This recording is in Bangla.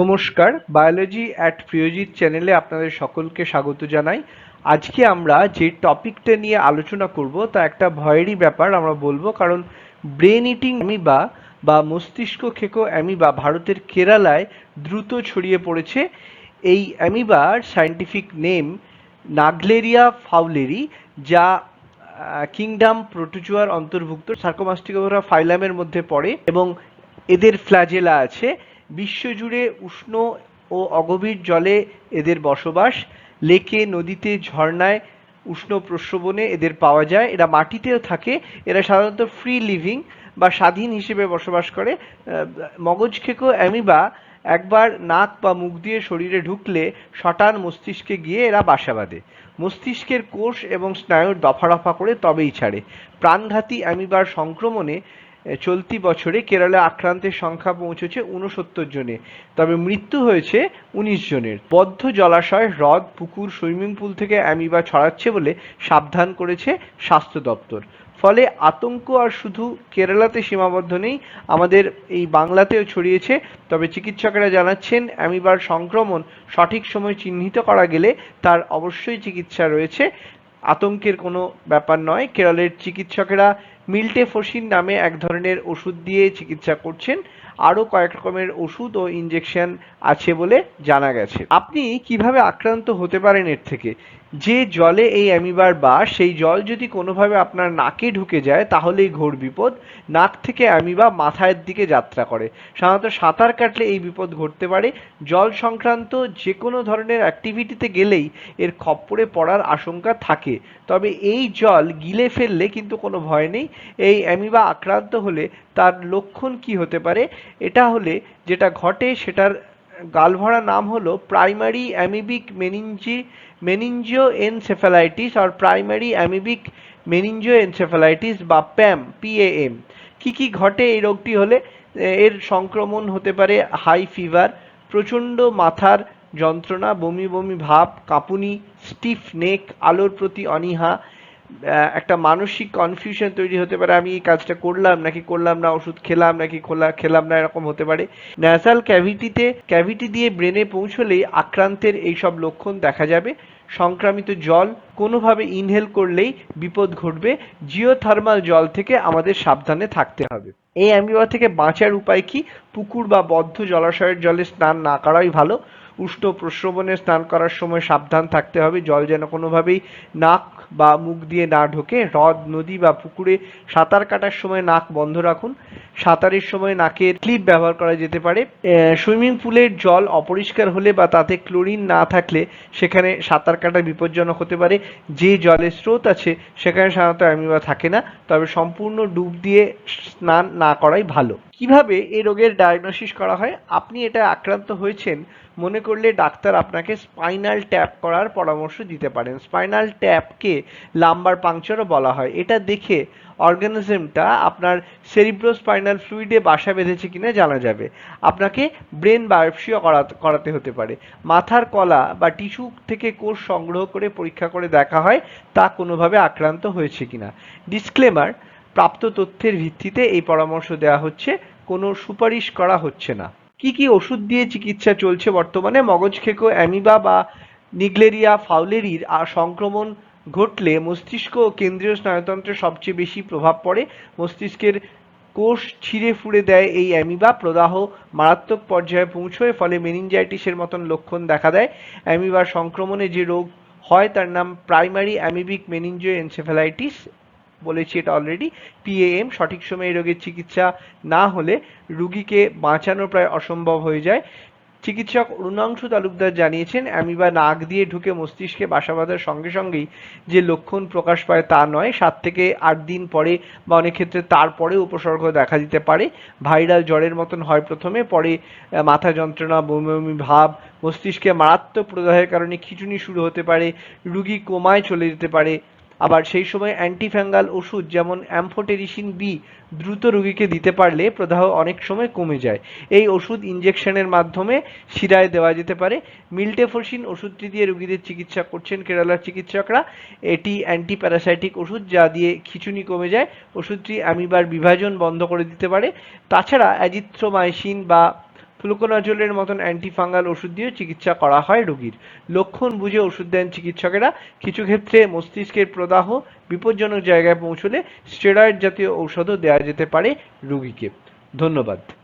নমস্কার বায়োলজি অ্যাট প্রিয়জিৎ চ্যানেলে আপনাদের সকলকে স্বাগত জানাই। আজকে আমরা যে টপিকটা নিয়ে আলোচনা করব, তা একটা ভয়েরই ব্যাপার আমরা বলব, কারণ ব্রেন ইটিং অ্যামিবা বা মস্তিষ্ক খেকো অ্যামিবা ভারতের কেরালায় দ্রুত ছড়িয়ে পড়েছে। এই অ্যামিবার সায়েন্টিফিক নেম নাগলেরিয়া ফাউলেরি, যা কিংডাম প্রোটোজোয়ার অন্তর্ভুক্ত সার্কোমাস্টিকোভরা ফাইলামের মধ্যে পড়ে এবং এদের ফ্ল্যাজেলা আছে। বিশ্বজুড়ে উষ্ণ ও অগভীর জলে এদের বসবাস। লেকে, নদীতে, ঝর্ণায় উষ্ণ প্রস্রবণে এদের পাওয়া যায়। এরা মাটিতেও থাকে। এরা সাধারণত ফ্রি লিভিং বা স্বাধীন হিসেবে বসবাস করে। মগজ খেকো অ্যামিবা একবার নাক বা মুখ দিয়ে শরীরে ঢুকলে শটান মস্তিষ্কে গিয়ে এরা বাসা বাঁধে। মস্তিষ্কের কোষ এবং স্নায়ুর দফা রফা করে তবেই ছাড়ে। প্রাণঘাতী অ্যামিবার সংক্রমণে চলতি বছরে কেরলে আক্রান্তের সংখ্যা পৌঁছেছে উনসত্তর জনে, তবে মৃত্যু হয়েছে উনিশ জনের। বদ্ধ জলাশয়, হ্রদ, পুকুর, সুইমিং পুল থেকে অ্যামিবা ছড়াচ্ছে বলে সাবধান করেছে স্বাস্থ্য দপ্তর। ফলে আতঙ্ক আর শুধু কেরালাতে সীমাবদ্ধ নেই, আমাদের এই বাংলাতেও ছড়িয়েছে, তবে চিকিৎসকেরা জানাচ্ছেন অ্যামিবার সংক্রমণ সঠিক সময় চিহ্নিত করা গেলে তার অবশ্যই চিকিৎসা রয়েছে। আতঙ্কের কোনো ব্যাপার নয়, কেরলের চিকিৎসকেরা মিল্টেফোসিন নামে এক ধরনের ওষুধ দিয়ে চিকিৎসা করছেন আরও কয়েক রকমের ওষুধ ও ইনজেকশন আছে বলে জানা গেছে। আপনি কীভাবে আক্রান্ত হতে পারেন এর থেকে? যে জলে এই অ্যামিবার বাস সেই জল যদি কোনোভাবে আপনার নাকে ঢুকে যায়, তাহলেই ঘোর বিপদ। নাক থেকে অ্যামিবা মাথায়ের দিকে যাত্রা করে। সাধারণত সাঁতার কাটলে এই বিপদ ঘটতে পারে। জল সংক্রান্ত যে কোনো ধরনের অ্যাক্টিভিটিতে গেলেই এর খপ্পরে পড়ার আশঙ্কা থাকে। তবে এই জল গিলে ফেললে কিন্তু কোনো ভয় নেই। এই অ্যামিবা আক্রান্ত হলে তার লক্ষণ কি হতে পারে? এটা হলে যেটা ঘটে সেটার গালভরা নাম হলো প্রাইমারি অ্যামিবিক মেনিনজি মেনিনজিও এনসেফালাইটিস আর প্রাইমারি অ্যামিবিক মেনিনজিও এনসেফালাইটিস বা প্যাম পিএএম কি কি ঘটে এই রোগটি হলে? এর সংক্রমণ হতে পারে হাই ফিভার, প্রচণ্ড মাথার যন্ত্রণা, বমি বমি ভাব, কাঁপুনি, স্টিফ নেক, আলোর প্রতি অনীহা একটা মানসিক কনফিউশন তৈরি হতে পারে, আমি এই কাজটা করলাম, নাকি করলাম না, ওষুধ খেলাম, নাকি খোলা, খেলাম না, এরকম হতে পারে। ন্যাসাল ক্যাভিটিতে ক্যাভিটি দিয়ে ব্রেনে পৌঁছলেই আক্রান্তের এই সব লক্ষণ দেখা যাবে। সংক্রামিত জল কোনোভাবে ইনহেল করলেই বিপদ ঘটবে। জিওথার্মাল জল থেকে আমাদের সাবধানে থাকতে হবে। এই অ্যামিবা থেকে বাঁচার উপায় কি? পুকুর বা বদ্ধ জলাশয়ের জলে স্নান না করাই ভালো। উষ্ণ প্রস্রবণে স্নান করার সময় সাবধান থাকতে হবে। জল যেন কোনোভাবেই নাক বা মুখ দিয়ে না ঢোকে। হ্রদ, নদী বা পুকুরে সাঁতার কাটার সময় নাক বন্ধ রাখুন। সাঁতারের সময় নাকের ক্লিপ ব্যবহার করা যেতে পারে। সুইমিং পুলের জল অপরিষ্কার হলে বা তাতে ক্লোরিন না থাকলে সেখানে সাঁতার কাটা বিপজ্জনক হতে পারে। যে জলের স্রোত আছে, সেখানে সাধারণত অ্যামিবা থাকে না। তবে সম্পূর্ণ ডুব দিয়ে স্নান না করাই ভালো। কীভাবে এই রোগের ডায়াগনোসিস করা হয়? আপনি এটা আক্রান্ত হয়েছেন, মনে করলে ডাক্তার আপনাকে স্পাইনাল ট্যাপ করার পরামর্শ দিতে পারেন। স্পাইনাল ট্যাপকে লাম্বার পাংচারও বলা হয়। এটা দেখে অর্গানিজমটা আপনার সেরিব্রোস্পাইনাল ফ্লুইডে বাসা বেঁধেছে কিনা জানা যাবে। আপনাকে ব্রেন বায়োপসিও করাতে হতে পারে। মাথার কলা বা টিস্যু থেকে কোষ সংগ্রহ করে পরীক্ষা করে দেখা হয় তা কোনোভাবে আক্রান্ত হয়েছে কিনা। ডিসক্লেমার প্রাপ্ত তথ্যের ভিত্তিতে এই পরামর্শ দেওয়া হচ্ছে, কোনো সুপারিশ করা হচ্ছে না। কি কি ওষুধ দিয়ে চিকিৎসা চলছে বর্তমানে? মগজ খেকো, অ্যামিবা বা নিগলেরিয়া, ফাউলেরির সংক্রমণ ঘটলে মস্তিষ্ক ও কেন্দ্রীয় স্নায়ুতন্ত্রে সবচেয়ে বেশি প্রভাব পড়ে। মস্তিষ্কের কোষ ছিঁড়ে ফুঁড়ে দেয় এই অ্যামিবা, প্রদাহ মারাত্মক পর্যায়ে পৌঁছয়, ফলে মেনিনজাইটিসের মতন লক্ষণ দেখা দেয়। অ্যামিবার সংক্রমণে যে রোগ হয়, তার নাম প্রাইমারি অ্যামিবিক মেনিনজিও এনসেফ্যালাইটিস বলেছি এটা অলরেডি পিএএম সঠিক সময়ে রোগের চিকিৎসা না হলে রুগীকে বাঁচানো প্রায় অসম্ভব হয়ে যায়। চিকিৎসক অরুণাংশু তালুকদার জানিয়েছেন, অ্যামিবা নাক দিয়ে ঢুকে মস্তিষ্কে বাসা বাঁধার সঙ্গে সঙ্গেই যে লক্ষণ প্রকাশ পায় তা নয়, সাত থেকে আট দিন পরে বা অনেক ক্ষেত্রে তারপরে উপসর্গ দেখা দিতে পারে। ভাইরাল জ্বরের মতন হয় প্রথমে, পরে মাথা যন্ত্রণা বমি বমি ভাব, মস্তিষ্কে মারাত্মক প্রদাহের কারণে খিঁচুনি শুরু হতে পারে, রুগী কোমায় চলে যেতে পারে আবার সেই সময় অ্যান্টিফ্যাঙ্গাল ওষুধ যেমন অ্যাম্ফোটেরিসিন বি দ্রুত রোগীকে দিতে পারলে প্রদাহ অনেক সময় কমে যায়। এই ওষুধ ইনজেকশনের মাধ্যমে শিরায় দেওয়া যেতে পারে। মিল্টেফোসিন ওষুধটি দিয়ে রোগীদের চিকিৎসা করছেন কেরালার চিকিৎসকরা। এটি অ্যান্টি প্যারাসাইটিক ওষুধ যা দিয়ে খিঁচুনি কমে যায়। ওষুধটি অ্যামিবার বিভাজন বন্ধ করে দিতে পারে। তাছাড়া অ্যাজিথ্রোমাইসিন বা ফ্লুকোনাজলের মতন অ্যান্টিফাঙ্গাল ওষুধ দিয়ে চিকিৎসা করা হয় রোগীর। লক্ষণ বুঝে ওষুধ দেন চিকিৎসকেরা। কিছু ক্ষেত্রে মস্তিষ্কের প্রদাহ বিপজ্জনক জায়গায় পৌঁছলে স্টেরয়েড জাতীয় ঔষধও দেওয়া যেতে পারে রোগীকে। ধন্যবাদ।